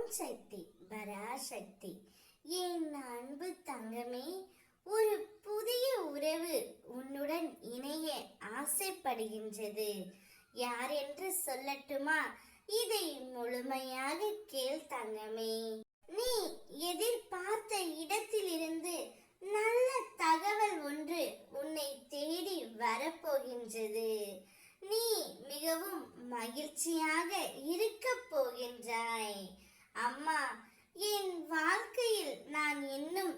ஓம் சக்தி பராசக்தி. என் அன்பு தங்கமே ஒரு புதிய உறவு உன்னுடன் இணைய ஆசைப்படுகின்றது. யார் என்று சொல்லட்டுமா? இதை முழுமையாக கேள் தங்கமே. நீ அம்மா என் வாழ்க்கையில் நான் இன்னும்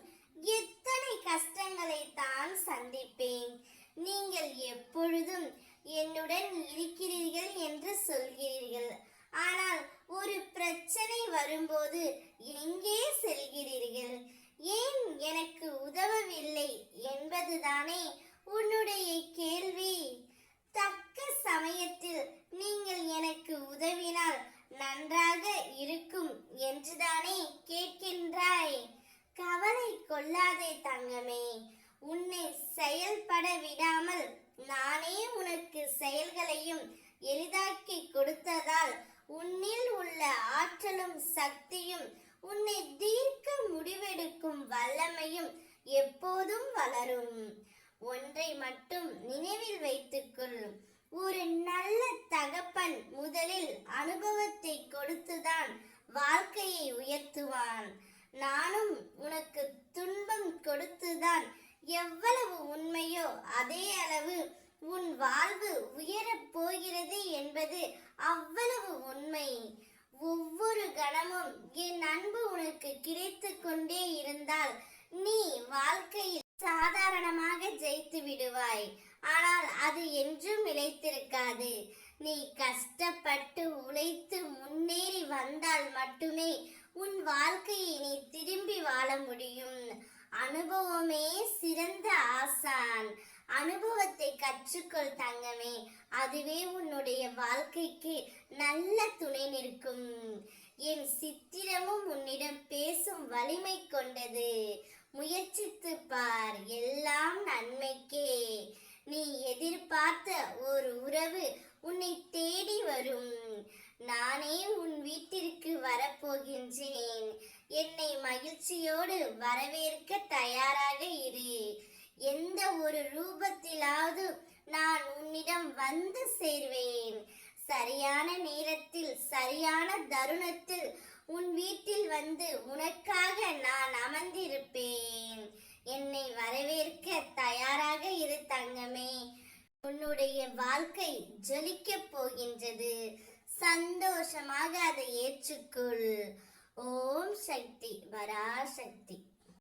எத்தனை கஷ்டங்களை தான் சந்திப்பேன்? நீங்கள் எப்பொழுதும் என்னுடன் இருக்கிறீர்கள் என்று சொல்கிறீர்கள். ஆனால் ஒரு பிரச்சனை வரும்போது எங்கே செல்கிறீர்கள்? ஏன் எனக்கு உதவவில்லை என்பதுதானே உன்னுடைய கேள்வி. தக்க சமயத்தில் நீங்கள் எனக்கு உதவி என்றுதானே கேட்கின்றாய்? கவலை கொள்ளாதே தங்கமே உன்னை செயல்பட விடாமல் நானே உனக்கு செயல்களையும் எளிதாக்கி கொடுத்ததால் உன்னில் உள்ள ஆற்றலும் சக்தியும் உன்னை தீர்க்க முடிவெடுக்கும் வல்லமையும் எப்போதும் வளரும். ஒன்றை மட்டும் நினைவில் வைத்துக்கொள். ஒரு நல்ல தகப்பன் முதலில் அனுபவத்தை கொடுத்துதான் வாழ்க்கையை உயர்த்துவான். நானும் உனக்கு துன்பம் கொடுத்துதான் எவ்வளவு உண்மையோ அதே அளவு உன் வாழ்வு உயரப் போகிறது என்பது அவ்வளவு உண்மை. ஒவ்வொரு கணமும் என் அன்பு உனக்கு கிடைத்து கொண்டே இருந்தால் நீ வாழ்க்கையில் சாதாரணமாக ஜெயித்து விடுவாய். ஆனால் அது என்றும் நிலைத்திருக்காது. நீ கஷ்டப்பட்டு உழைத்து முன்னேறி வந்தால் மட்டுமே உன் வாழ்க்கையை நீ திரும்பி வாழ முடியும். அனுபவமே சிறந்த ஆசான். அனுபவத்தை கற்றுக்கொள் தங்கமே. அதுவே உன்னுடைய வாழ்க்கைக்கு நல்ல துணை நிற்கும். என் சித்திரமும் உன்னிடம் பேசும் வலிமை கொண்டது. முயற்சித்து பார் எல்லாம் நன்மைக்கே. நீ எதிர்பார் ஒரு உறவு உன்னை தேடி வரும் நானே உன் வீட்டிற்கு போகின்றேன். என்னை மகிழ்ச்சியோடு வரவேற்க தயாராக இரு. எந்த ஒரு ரூபத்திலாவது நான் உன்னிடம் வந்து சேர்வேன். சரியான நேரத்தில் சரியான தருணத்தில் உன் வீட்டில் வந்து உனக்காக நான் அமர்ந்திருப்பேன். என்னை வரவேற்க தயாராக இரு தங்கமே. உன்னுடைய வாழ்க்கை ஜொலிக்கப் போகின்றது. சந்தோஷமாக அதை ஏற்றுக்கொள். ஓம் சக்தி வராசக்தி.